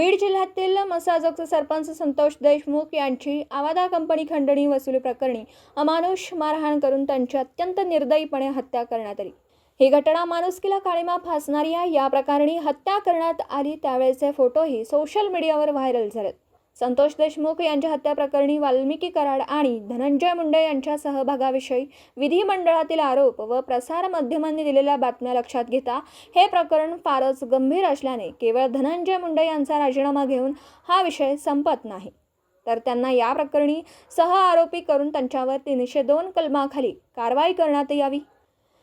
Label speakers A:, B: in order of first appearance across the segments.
A: बीड जिल्ह्यातील मसाजोगचे सरपंच संतोष देशमुख यांची आवादा कंपनी खंडणी वसुली प्रकरणी अमानुष मारहाण करून त्यांची अत्यंत निर्दयीपणे हत्या करण्यात आली. ही घटना माणुसकीला काळीमा फासणारी आहे. या प्रकरणी हत्या करण्यात आली त्यावेळेचे फोटोही सोशल मीडियावर व्हायरल झालेत. संतोष देशमुख यांच्या हत्या प्रकरणी वाल्मिकी कराड आणि धनंजय मुंडे यांच्या सहभागाविषयी विधिमंडळातील आरोप व प्रसार माध्यमांनी दिलेल्या बातम्या लक्षात घेता हे प्रकरण फारच गंभीर असल्याने केवळ धनंजय मुंडे यांचा राजीनामा घेऊन हा विषय संपत नाही. तर त्यांना या प्रकरणी सह आरोपी करून त्यांच्यावर तीनशे दोन कलमाखाली कारवाई करण्यात यावी.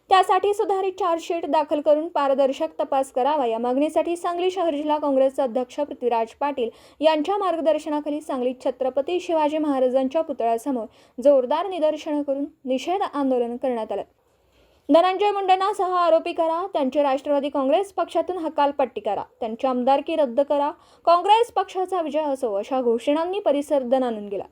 A: त्यासाठी सुधारित चार्जशीट दाखल करून पारदर्शक तपास करावा. या मागणीसाठी सांगली शहर जिल्हा काँग्रेसचे अध्यक्ष पृथ्वीराज पाटील यांच्या मार्गदर्शनाखाली सांगलीत छत्रपती शिवाजी महाराजांच्या पुतळ्यासमोर जोरदार निदर्शनं करून निषेध आंदोलन करण्यात आलं. धनंजय मुंडेंना सह आरोपी करा त्यांची राष्ट्रवादी काँग्रेस पक्षातून हकालपट्टी करा त्यांची आमदारकी रद्द करा काँग्रेस पक्षाचा विजय असो अशा घोषणांनी परिसर दणानून गेला.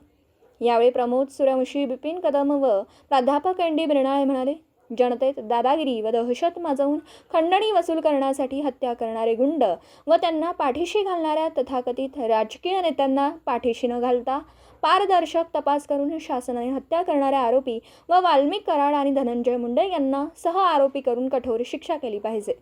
A: यावेळी प्रमोद सूर्यवंशी बिपिन कदम व प्राध्यापक एन डी बिरणाळे म्हणाले जनतेत दादागिरी व दहशत माजवून खंडणी वसूल करण्यासाठी हत्या करणारे गुंड व त्यांना पाठीशी घालणाऱ्या तथाकथित राजकीय नेत्यांना पाठीशी न घालता पारदर्शक तपास करून शासनाने हत्या करणाऱ्या आरोपी व वाल्मिक कराड आणि धनंजय मुंडे यांना सह आरोपी करून कठोर शिक्षा केली पाहिजे.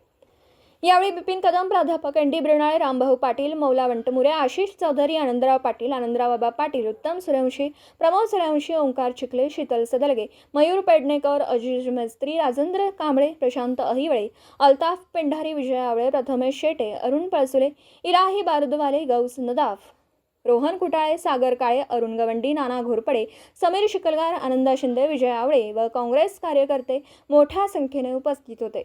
A: यावेळी बिपिन कदम प्राध्यापक एन डी ब्रेणाळे रामभाऊ पाटील मौला वंटमुरे आशिष चौधरी आनंदराव पाटील आनंदराव बाबा पाटील उत्तम सूर्यवंशी प्रमोद सूर्यवंशी ओंकार चिखले शीतल सदलगे मयूर पेडणेकर अजिज मेस्त्री राजेंद्र कांबळे प्रशांत अहिवळे अल्ताफ पेंढारी विजय आवळे प्रथमेश शेटे अरुण पळसुले इलाही बारुदवाले गौस नदाफ रोहन कुटाळे सागर काळे अरुण गवंडी नाना घोरपडे समीर शिकलगार आनंदा शिंदे विजय आवळे व काँग्रेस कार्यकर्ते मोठ्या संख्येने उपस्थित होते.